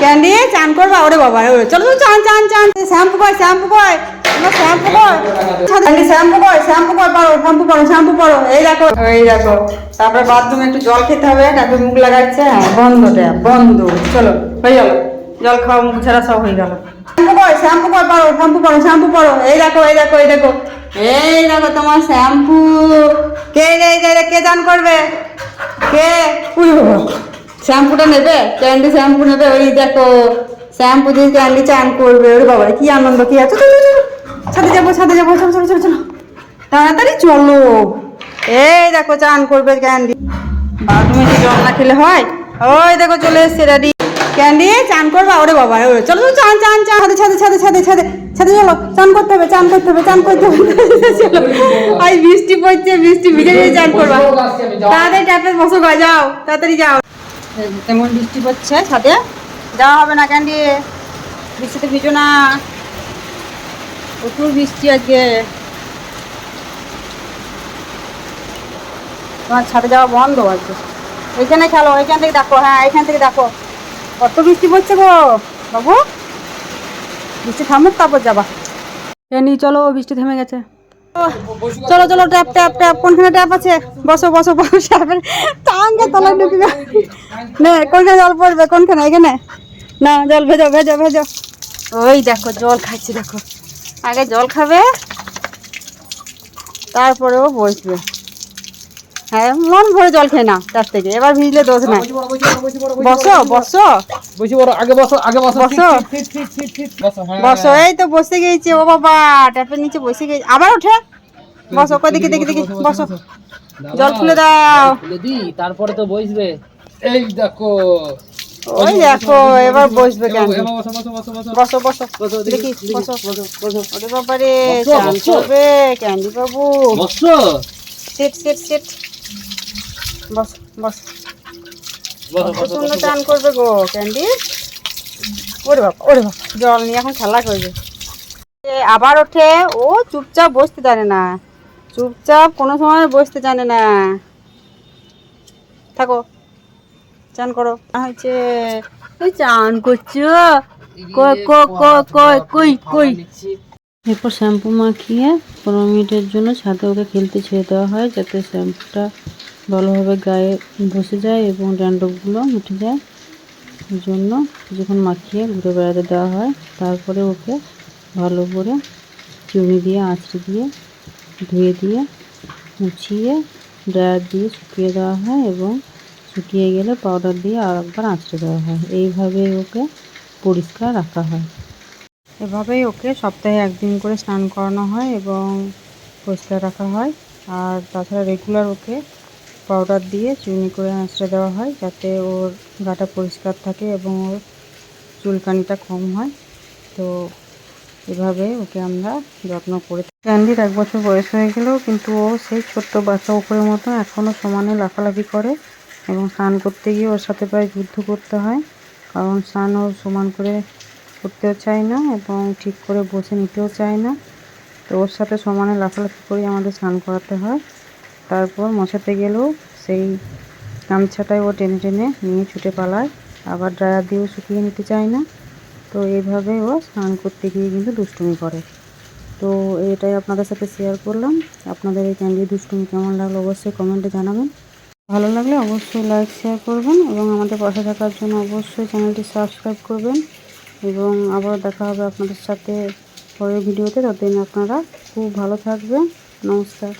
Candy চান করবা? ওরে বাবা ওরে। চলো চলো চান চান চান। শ্যাম্পু কর শ্যাম্পু কর। তোমার শ্যাম্পু কর। ক্যান্ডি শ্যাম্পু কর শ্যাম্পু কর পারো শ্যাম্পু করো শ্যাম্পু করো এই দেখো এই দেখো। তারপরে বাথরুমে একটু জল খেতে হবে তারপরে মুখ লাগাচ্ছে হ্যাঁ বন্ধ ট্যাপ বন্ধ। চলো হয়ে গেল। জল খাওয়া মুখ ছাড়া সব হয়ে গেল। শ্যাম্পু কর শ্যাম্পু কর পারো শ্যাম্পু করো শ্যাম্পু করো এই দেখো এই দেখো এই দেখো। এই দেখো তোমার শ্যাম্পু। কে রে এই রে, কে দান করবে? কে? উই বাবা। শ্যাম্পুটা নেবে? ক্যান্ডি শ্যাম্পু নেবে? ওই দেখো শ্যাম্পু দিয়ে ক্যান্ডি চান করবে। ওরে বাবা কি আনন্দ কি আছে চলো চলো ছাদে যাব ছাদে যাব চলো চলো চলো চলো। তাড়াতাড়ি চলো। এই দেখো চান করবে ক্যান্ডি বাথরুমে কি জল না খেলে হয়? ওই দেখো চলে এসছে রেডি ক্যান্ডি চান করবা? ওরে বাবা ওরে। চলো চলো চান চান চান। ছাদে ছাদে ছাদে ছাদে ছাদে ছাদে চলো। চান করতে হবে চান করতে হবে চান করতে হবে। চলো। আই বৃষ্টি পড়ছে বৃষ্টি ভিজে ভিজে চান করবা। তাড়াতাড়ি ট্যাপে বসো যাও। তাড়াতাড়ি যাও। তেমন বৃষ্টি পড়ছে, ছাদে। যাওয়া হবে না, ক্যান্ডি। বৃষ্টিতে ভিজো না। প্রচুর বৃষ্টি আজকে। তোমার ছাদে যাওয়া বন্ধ আছে এইখানে খেলো এইখান থেকে দেখো হ্যাঁ এইখান থেকে দেখো। কত বৃষ্টি পড়ছে গো, বাবু। বৃষ্টি থামুক, তারপর যাবা। ক্যান্ডি চলো, বৃষ্টি থেমে গেছে। চলো চলো, ট্যাপ ট্যাপ ট্যাপ। কোনখানে ট্যাপ আছে? বসো বসো বসো, ট্যাপের। টাঙ্গে তলায় ঢুকে নে, কোনখানে জল পড়বে? কোনখানে? এখানে? না, জল ভেজো ভেজো ভেজো। ওই দেখো, জল খাচ্ছি, দেখো। আগে জল খাবে, তারপরেও বসবে। হ্যাঁ মন ভরে জল খেয়ে না তার থেকে এবার ভিজলে দোষ নাই বসো বসো বসি বড় আগে বসো আগে বসো বসো। ঠিক, ঠিক, ঠিক, ঠিক, ঠিক, বসো হ্যাঁ এই তো বসে গেছে ও বাবা ট্যাপের নিচে বসে গেছে আবার ওঠে বসো কই দেখি দেখি দেখি বসো জল খুলে দাও দি তারপরে তো বসবে এই দেখো ওই দেখো এবার বসবে কেন বসো বসো বসো বসো বসো বসো বসো দেখি বসো বসো বসো ওরে বাবারে চান করবে ক্যান্ডি বাবু বসো সিট সিট সিট বস বস। চান করবে গো ক্যান্ডি? ওরে বাবা ওরে বাবা জল নিয়ে এখন খেলা করবে। আবার ওঠে ও চুপচাপ বসতে জানে না। চুপচাপ কোনো সময় বসতে জানে না। থাকো চান করো। এই চান করছ? কই কই কই কই কই? কই এরপর শ্যাম্পু মাখিয়ে পনেরো মিনিটের জন্য ছাদে ওকে খেলতে ছেড়ে দেওয়া হয় যাতে শ্যাম্পুটা ভালোভাবে গায়ে বসে যায় এবং ড্যান্ড্রফগুলো উঠে যায়। এই জন্য যখন মাখিয়ে ঘুরে বেড়াতে দেওয়া হয়। তারপরে ওকে ভালো করে চুমি দিয়ে, আঁচড়ে দিয়ে, ধুয়ে দিয়ে, মুছিয়ে, ড্রায়ার দিয়ে শুকিয়ে দেওয়া হয় এবং শুকিয়ে গেলে পাউডার দিয়ে আর একবার আঁচড়ে দেওয়া হয়। এইভাবেই ওকে পরিষ্কার রাখা হয়। এভাবেই ওকে সপ্তাহে একদিন করে স্নান করানো হয় এবং পরিষ্কার রাখা হয়। আর তাছাড়া রেগুলার ওকে পাউডার দিয়ে চুনি করে আঁচড়ে দেওয়া হয় যাতে ওর গাটা পরিষ্কার থাকে এবং ওর চুলকানিটা কম হয়। তো এভাবে ওকে আমরা যত্ন করে। ক্যান্ডির এক বছর বয়স হয়ে গেলেও কিন্তু ও সেই ছোট্ট বাচ্চা উপরের মতো এখনও সমানে লাফালাফি করে এবং স্নান করতে গিয়ে ওর সাথে প্রায় যুদ্ধ করতে হয়। কারণ স্নান ও সমান করে করতেও চায় না এবং ঠিক করে বসে নিতেও চায় না। তো ওর সাথে সমানে লাফালাফি করে আমাদের স্নান করাতে হয়। তারপর মশাতে গেলেও সেই গামছাটায় ও টেনে টেনে নিয়ে ছুটে পালায়। আবার ড্রায়ার দিয়েও শুকিয়ে নিতে চায় না। তো এইভাবে ও স্নান করতে গিয়ে কিন্তু দুষ্টুমি করে। তো এটাই আপনাদের সাথে শেয়ার করলাম। আপনাদের এই ক্যান্ডি দুষ্টুমি কেমন লাগল অবশ্যই কমেন্টে জানাবেন। ভালো লাগলে অবশ্যই লাইক শেয়ার করবেন এবং আমাদের পাশে থাকার জন্য অবশ্যই চ্যানেলটি সাবস্ক্রাইব করবেন। এবং আবার দেখা হবে আপনাদের সাথে পরের ভিডিওতে ততদিন আপনারা খুব ভালো থাকবেন। নমস্কার।